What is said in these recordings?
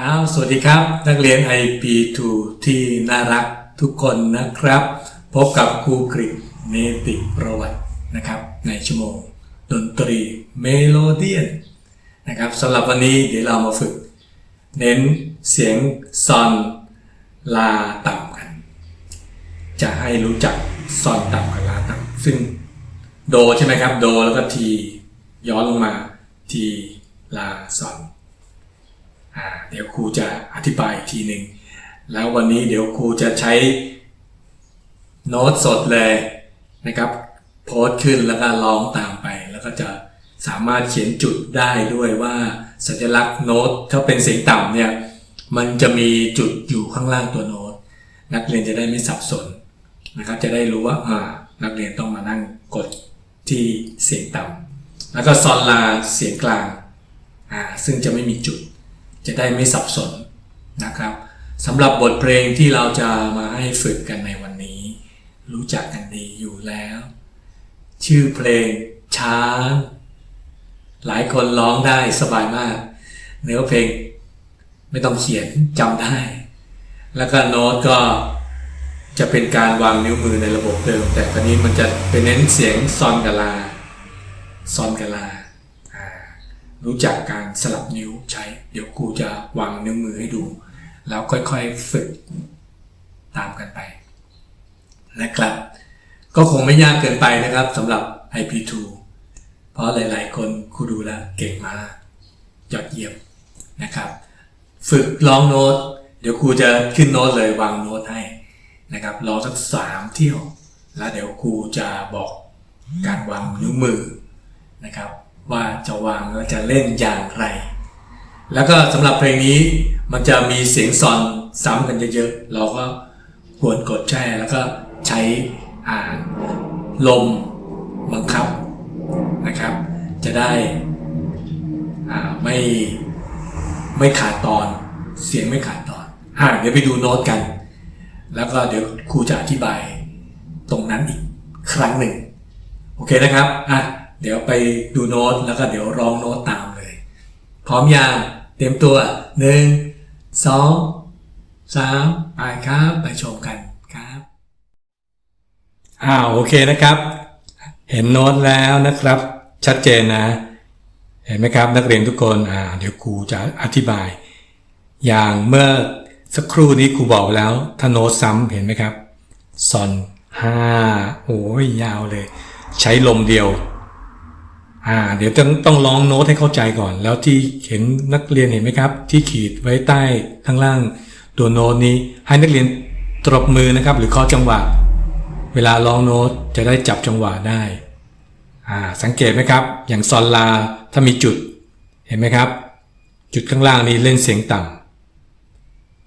ครับสวัสดีครับ นักเรียน IP2 ที่น่ารักทุกคนนะครับ พบกับครูกริเนติประวัตินะครับ ในชั่วโมง ดนตรีเมโลเดียนนะครับสำหรับวันนี้เดี๋ยวเรามาฝึก เน้นเสียงซอนลาต่ำกัน จะให้รู้จักซอนต่ำกับลาต่ำซึ่งโดใช่ไหมครับ โดแล้วก็ที ย้อนลงมาทีลาซอน เดี๋ยวครูจะอธิบายอีกทีหนึ่งแล้ววันนี้เดี๋ยวครูจะใช้โน้ตสดเลยนะครับโพสต์ขึ้นแล้วก็ร้องตามไป แล้วก็จะสามารถเขียนจุดได้ด้วยว่าสัญลักษณ์โน้ตถ้าเป็นเสียงต่ำเนี่ยมันจะมีจุดอยู่ข้างล่างตัวโน้ต นักเรียนจะได้ไม่สับสนนะครับจะได้รู้ว่าอ่านักเรียนต้องมานั่งกดที่เสียงต่ำแล้วก็ซอนลาเสียงกลางอ่าซึ่งจะไม่มีจุด จะได้ไม่สับสนนะครับสำหรับบทเพลงที่เราจะมาให้ฝึกกันในวันนี้ รู้จักกันดีอยู่แล้ว ชื่อเพลงช้างหลายคนร้องได้สบายมาก เนื้อเพลงไม่ต้องเขียนจำได้ แล้วก็โน้ตก็จะเป็นการวางนิ้วมือในระบบเดิม แต่คราวนี้มันจะเป็นเน้นเสียงซอนกับลาซอนกับลาอ่า รู้จักการสลับนิ้วใช้ เดี๋ยวครูจะวางนิ้วมือให้ดู แล้วค่อยๆฝึกตามกันไปนะครับ ก็คงไม่ยากเกินไปนะครับสำหรับ IP2 เพราะหลายๆ คนครูดูแลเก่งมากยอดเยี่ยมนะครับ ฝึกร้องโน้ต เดี๋ยวครูจะขึ้นโน้ตเลยวางโน้ตให้นะครับร้องสักสามเที่ยว แล้วเดี๋ยวครูจะบอกการวางนิ้วมือนะครับ ว่าจะวางและจะเล่นอย่างไร แล้วก็สำหรับเพลงนี้มันจะมีเสียงซอนซ้ำกันเยอะๆ เราก็ควรกดแช่แล้วก็ใช้อ่านลมบังคับนะครับ จะได้ไม่ไม่ขาดตอนเสียงไม่ขาดตอนอ่าเดี๋ยวไปดูโน้ตกัน แล้วก็เดี๋ยวครูจะอธิบายตรงนั้นอีกครั้งหนึ่ง โอเคนะครับอะ เดี๋ยวไปดูโน้ตแล้วก็เดี๋ยวร้องโน้ตตามเลย พร้อมยังเตรียมตัวหนึ่งสองสามไปครับไปชมกันครับอ้าวโอเคนะครับ เห็นโน้ตแล้วนะครับ ชัดเจนนะ เห็นไหมครับนักเรียนทุกคนอ่าเดี๋ยวครูจะอธิบาย อย่างเมื่อสักครู่นี้ครูบอกไปแล้วถ้าโน้ตซ้ำเห็นไหมครับซอนห้าโอ้ยยาวเลย ใช้ลมเดียว อ่า เดี๋ยวต้องต้องลองโน้ตให้เข้าใจก่อน แล้วที่เห็นนักเรียนเห็นไหมครับ ที่ขีดไว้ใต้ข้างล่างตัวโน้ตนี้ ให้นักเรียนตรบมือนะครับ หรือเคาะจังหวะ เวลาร้องโน้ตจะได้จับจังหวะได้อ่าสังเกตไหมครับ อย่างซอนลาถ้ามีจุดเห็นไหมครับ จุดข้างล่างนี้เล่นเสียงต่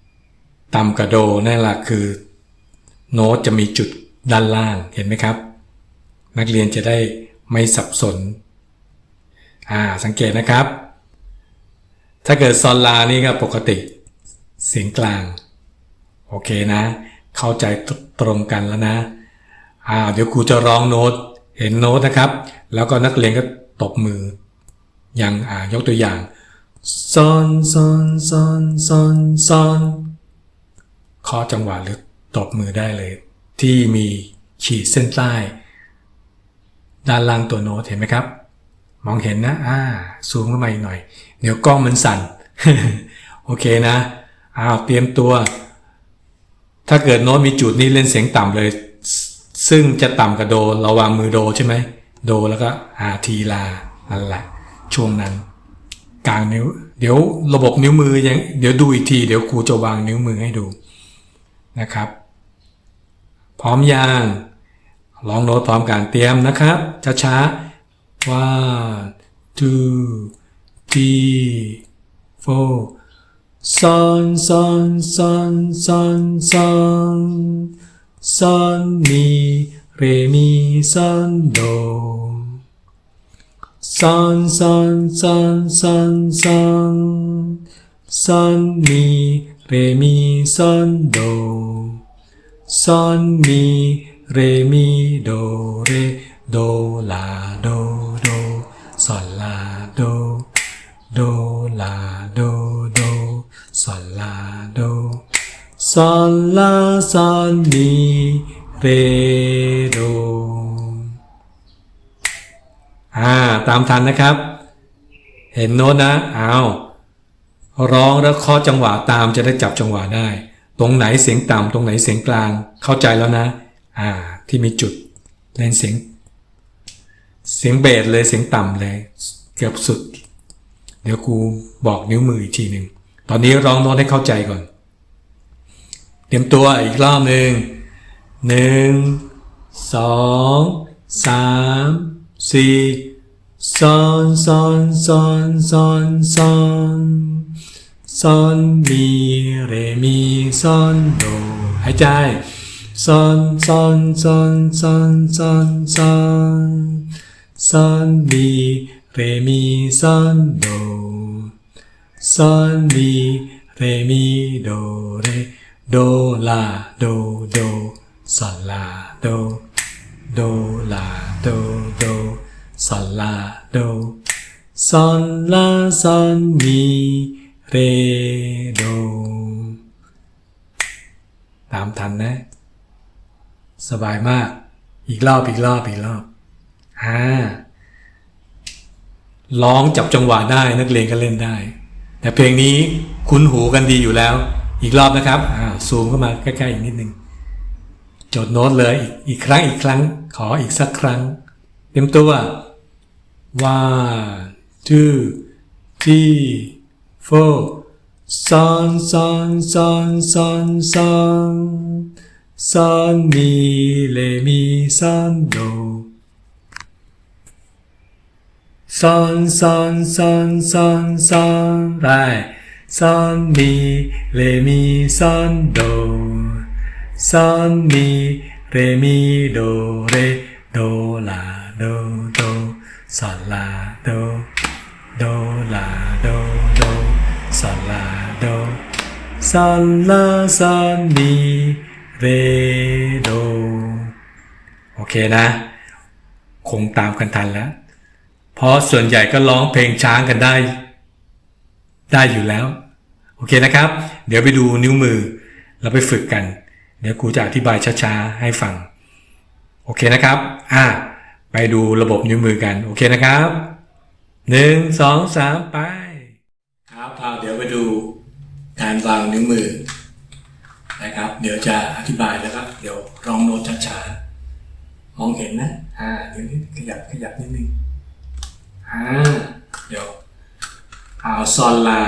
ำต่ำกับโดนั่นแหละคือ โน้ตจะมีจุดด้านล่างเห็นไหมครับ นักเรียนจะได้ไม่สับสน อ่าสังเกตนะครับ ถ้าเกิดซอนลานี่ก็ปกติ เสียงกลาง โอเคนะ เข้าใจตรงกันแล้วนะอ่าเดี๋ยวครูจะร้องโน้ตเห็นโน้ตนะครับ แล้วก็นักเรียนก็ตบมือ อย่างอ่ายกตัวอย่างซอนซอนซอนซอนซอนเคาะจังหวะหรือตบมือได้เลย ที่มีขีดเส้นใต้ ด้านล่างตัวโน้ตเห็นไหมครับ มองเห็นนะอ่าซูมเข้ามาอีกหน่อย เดี๋ยวกล้องมันสั่น โอเคนะอ้าวเตรียมตัว ถ้าเกิดโน้ตมีจุดนี้เล่นเสียงต่ำเลย ซึ่งจะต่ำกับโดเราวางมือโดใช่ไหม โดแล้วก็อาทีลานั่นแหละช่วงนั้นกลางนิ้ว เดี๋ยวระบบนิ้วมือยังเดี๋ยวดูอีกที เดี๋ยวครูจะวางนิ้วมือให้ดูนะครับ พร้อมยังลองโน้ตพร้อมกันเตรียมนะครับช้าๆ one two three four ซอนซอนซอนซอนซอนซอนมีเรมีซอนโดซอนซ อนซอนซอนซอนซอนมีเรมีซอนโซอนมีเรมีโดโดลาโดโดซลาโด โดลาโดโดซอนลาโดซอนลาซอนมีเรโดอ่าตามทันนะครับ เห็นโน้ตนะอ้าวร้องแล้วเคาะจังหวะตามจะได้จับจังหวะได้ ตรงไหนเสียงต่ำตรงไหนเสียงกลางเข้าใจแล้วนะ อ่า ที่มีจุดเล่นเสียง เสียงเบสเลยเสียงต่ำเลย เกือบสุด เดี๋ยวครูบอกนิ้วมืออีกทีหนึ่งตอนนี้ร้องโน้ตให้เข้าใจก่อน เตรียมตัวอีกรอบหนึ่งหนึ่งสองสามสี่ซอนซอนซอนซอนซอนซอนมีเรมีซอนโดหายใจซอนซอนซอนซอนซอนซอน ซอนมีเรมีซอนโดซอนมีเรมีโดเรโดลาโดโดซอนลาโดโดลาโดโดซอนลาโดซอนลาซอนมีเรโดตามทันนะ สบายมาก อีกรอบอีกรอบอีกรอบ อ่าร้องจับจังหวะได้นักเรียนก็เล่นได้ แต่เพลงนี้คุ้นหูกันดีอยู่แล้ว อีกรอบนะครับอ่าซูมเข้ามาใกล้ๆอีกนิดนึงจดโน้ตเลยอีกอีกครั้งอีกครั้ง ขออีกสักครั้ง เตรียมตัว one two three four ซอนซอนซอนซอนซอนซอนมีเลมีซอนโด son son son son son lại son mi re mi son do son mi re mi do re do la do do son la do do la do do son la do son la son mi re do โอเคนะ คงตามกันทันแล้วเพ ราะส่วนใหญ่ก็ร้องเพลงช้างกันได้ ได้อยู่แล้ว โอเคนะครับ เดี๋ยวไปดูนิ้วมือเราไปฝึกกัน เดี๋ยวครูจะอธิบายช้าๆให้ฟัง โอเคนะครับ อะไปดูระบบนิ้วมือกัน โอเคนะครับหนึ่งสองสามไป ครับเอาเดี๋ยวไปดูการวางนิ้วมือนะครับ เดี๋ยวจะอธิบายแล้วครับ เดี๋ยวร้องโน้ตช้าๆ มองเห็นนะ อ่า เดี๋ยวนี้ขยับขยับนิดนึง อ่าเดี๋ยวเอาซอนลา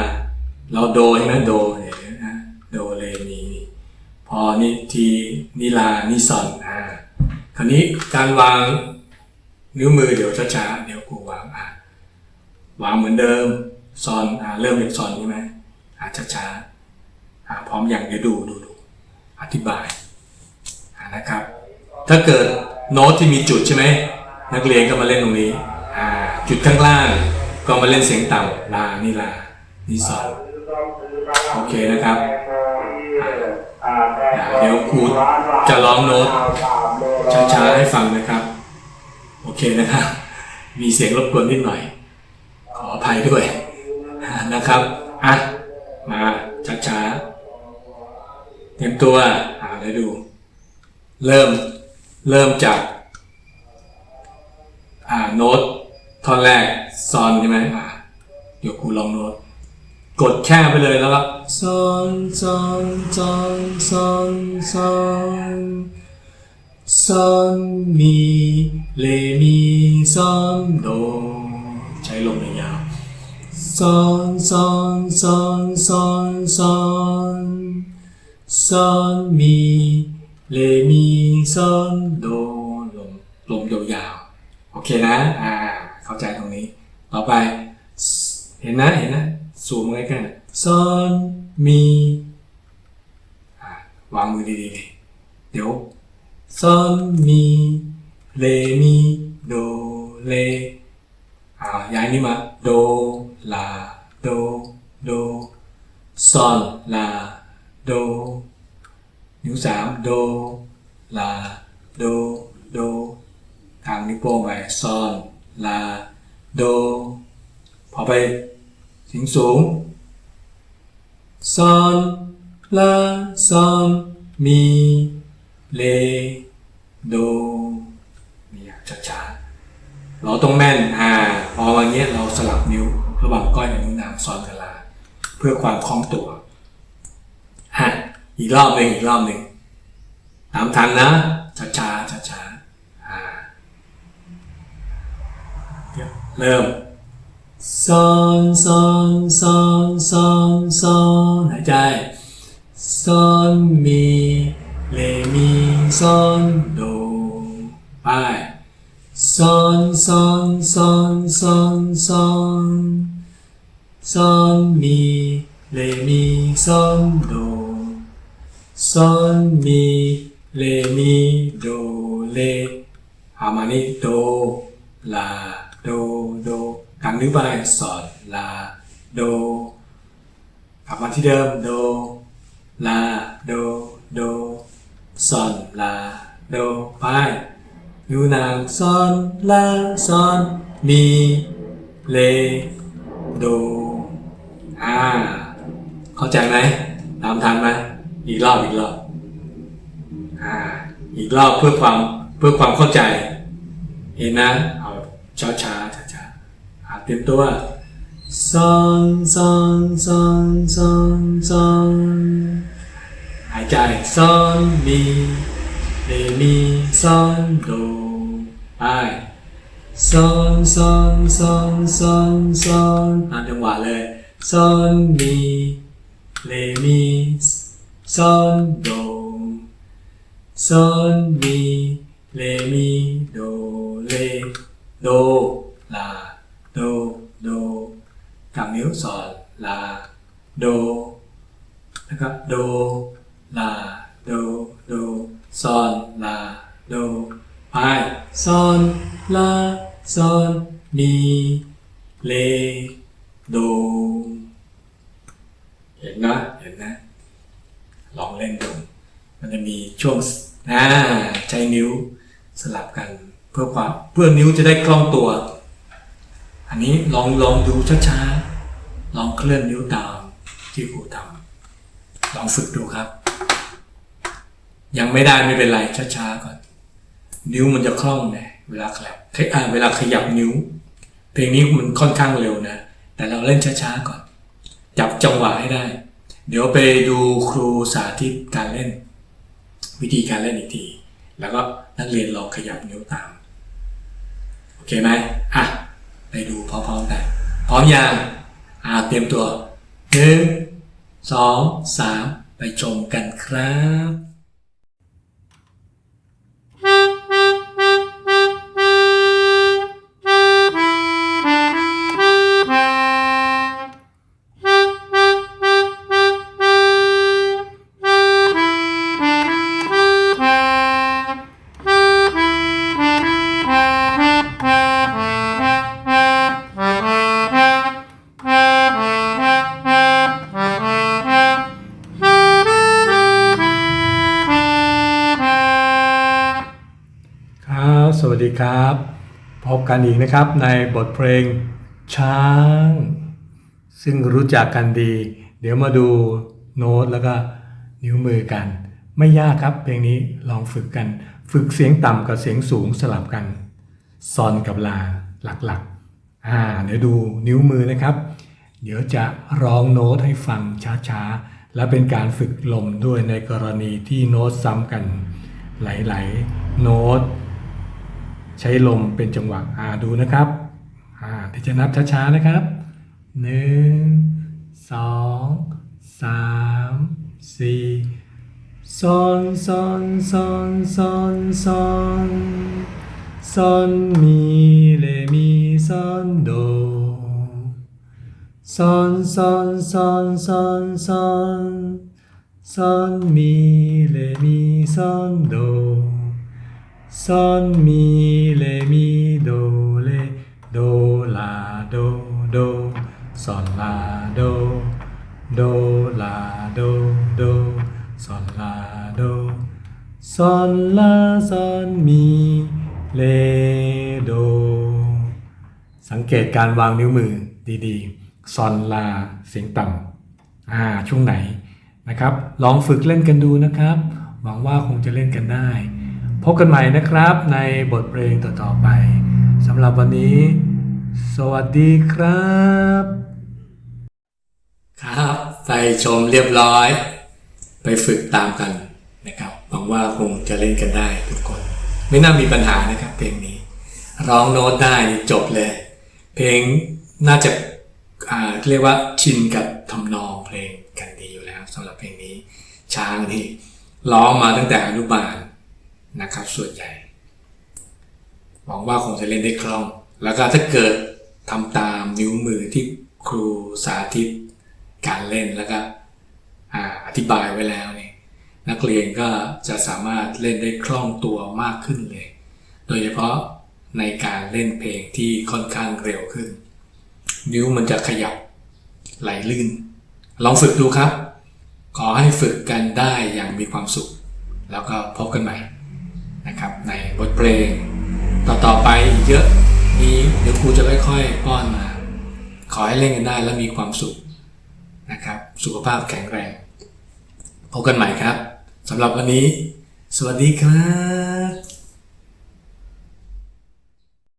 เราโดใช่ไหมโดเดี๋ยนะโดเลมีพอนี่ทีนี่ลานี่ซอนอ่าคราวนี้การวางนิ้วมือเดี๋ยวช้าๆเดี๋ยวกูวางอ่าวางเหมือนเดิมซอนอ่าเริ่มจากซอนใช่ไหมอ่าช้าๆอ่าพร้อมอย่างเดี๋ยวดูดูดูอธิบายอ่านะครับ ถ้าเกิดโน้ตที่มีจุดใช่ไหมนักเรียนก็มาเล่นตรงนี้ จุดข้างล่าง ก็มาเล่นเสียงต่ำลานี่ลานี่ซอนโอเคนะครับเดี๋ยวครูจะร้องโน้ตช้าๆให้ฟังนะครับ โอเคนะครับ มีเสียงรบกวนนิดหน่อย ขออภัยด้วยนะครับอะมาช้าๆเตรียมตัวอ่าเดี๋ยวดู เริ่มเริ่มจากอ่าโน้ต ท่อนแรกซอนใช่ไหมอ่าเดี๋ยวครูลองโน้ตกดแค่ไปเลยแล้วก็ซอนซอนซอนซอนซอนซอนมีเลมีซอนโดใช้ลมยาวซอนซอนซอนซอนซอนซอนมีเลมีซอนโดลมลมยาวๆโอเคนะอ่า เข้าใจตรงนี้ ต่อไป เห็นนะเห็นนะซูมใกล้ๆซอนมีวางมือดีๆเดี๋ยวซอนมีเลมีโดเลอ่าย้ายนี้มาโดลาโดโดซอนลาโดนิ้วสามโดลาโดโดทางนิ้วโป้งไปซอน ลา โด พอไปเสียงสูงซอนลาซอนมีเลโดนี่ยช้าๆเราต้องแม่นอ่าพอวันนี้ยเราสลับนิ้วระหว่างก้อยกับนิ้วนางซอนกับลา เพื่อความคล่องตัวฮะอีกรอบหนึ่งอีกรอบหนึ่งตามทันนะช้าช้าช้าช้าๆอ่า เริ่มซอนซอนซอนซอนซอนหายใจซอนมีเลมีซอนโดไปซอนซอนซอนซอนซอนซอนมีเลมีซอนโดซอนมีเลมีโดเลฮามานิโดลาโด โดกางนิ้วไปสอนลาโดกลับมาที่เดิมโดลาโดโดสอนลาโดไปนิ้วนางสอนลาสอนมีเลโดอ่าเข้าใจไหมตามทันไหมอีกรอบอีกรอบอ่าอีกรอบเพื่อความเพื่อความเข้าใจ เห็นนะเอาช้าช้าช้าช้าๆ อะเตรียมตัวซอนซอนซอนซอนซอนหายใจซอนมีเรมีซอน นิ้วสอนลา โดแล้วก็โด ลา โด โดซอนลา โด ไปซอนลาซอนมีเล โด เห็นนะเห็นนะ ลองเล่นดู มันจะมีช่วงอ่าใช้นิ้วสลับกันเพื่อความเพื่อนิ้วจะได้คล่องตัว อันนี้ลองลองดูช้าๆ ลองเคลื่อนนิ้วตามที่ครูทำลองฝึกดูครับ ยังไม่ได้ไม่เป็นไรช้าๆก่อน นิ้วมันจะคล่องไงเวลาขยับอ่าเวลาขยับนิ้ว เพลงนี้มันค่อนข้างเร็วนะ แต่เราเล่นช้าๆก่อน จับจังหวะให้ได้ เดี๋ยวไปดูครูสาธิตการเล่น วิธีการเล่นอีกที แล้วก็นักเรียนลองขยับนิ้วตาม โอเคไหมอะ ไปดูพร้อมๆกันพร้อมยัง อ่าเตรียมตัวหนึ่งสองสามไปชมกันครับครับ กันอีกนะครับในบทเพลงช้าง ซึ่งรู้จักกันดี เดี๋ยวมาดูโน้ตแล้วก็นิ้วมือกัน ไม่ยากครับเพลงนี้ลองฝึกกัน ฝึกเสียงต่ำกับเสียงสูงสลับกันซอนกับลาหลักๆอ่าเดี๋ยวดูนิ้วมือนะครับ เดี๋ยวจะร้องโน้ตให้ฟังช้าๆ และเป็นการฝึกลมด้วยในกรณีที่โน้ตซ้ำกัน หลายๆ โน้ต ใช้ลมเป็นจังหวะอ่าดูนะครับอ่าที่จะนับช้าๆนะครับหนึ่งสองสามสี่ซอนซอนซอนซอนซอนซอนมีเลมีซอนโดซอนซอนซอนซอนซอนซอนมีเลมีซอนโด ซอนมีเลมีโดเลโดลาโดโดซอนลาโดโดลาโดโดซอนลาโดซอนลาซอนมีเลโด สังเกตการวางนิ้วมือดีๆซอนลาเสียงต่ำอ่าช่วงไหนนะครับ ลองฝึกเล่นกันดูนะครับ หวังว่าคงจะเล่นกันได้ พบกันใหม่นะครับในบทเพลงต่อๆไปสำหรับวันนี้ สวัสดีครับ ครับ ไปชมเรียบร้อย ไปฝึกตามกันนะครับหวังว่าคงจะเล่นกันได้ทุกคน ไม่น่ามีปัญหานะครับ เพลงนี้ ร้องโน้ตได้จบเลย เพลงน่าจะอ่าเรียกว่าชินกับทำนองเพลงกันดีอยู่แล้วสำหรับเพลงนี้ ช้างที่ร้องมาตั้งแต่อนุบาล นะครับ ส่วนใหญ่ หวังว่าคงจะเล่นได้คล่อง แล้วก็ถ้าเกิดทำตามนิ้วมือที่ครูสาธิตการเล่นแล้วก็อธิบายไว้แล้วเนี่ยนักเรียนก็จะสามารถเล่นได้คล่องตัวมากขึ้นเลย โดยเฉพาะในการเล่นเพลงที่ค่อนข้างเร็วขึ้น นิ้วมันจะขยับไหลลื่น ลองฝึกดูครับ ขอให้ฝึกกันได้อย่างมีความสุข แล้วก็พบกันใหม่ นะครับในบทเพลง ต่อๆไปอีกเยอะนี้เดี๋ยวครูจะค่อยๆป้อนมา ขอให้เล่นกันได้และมีความสุขนะครับ สุขภาพแข็งแรงพบกันใหม่ครับสำหรับวันนี้ สวัสดีครับ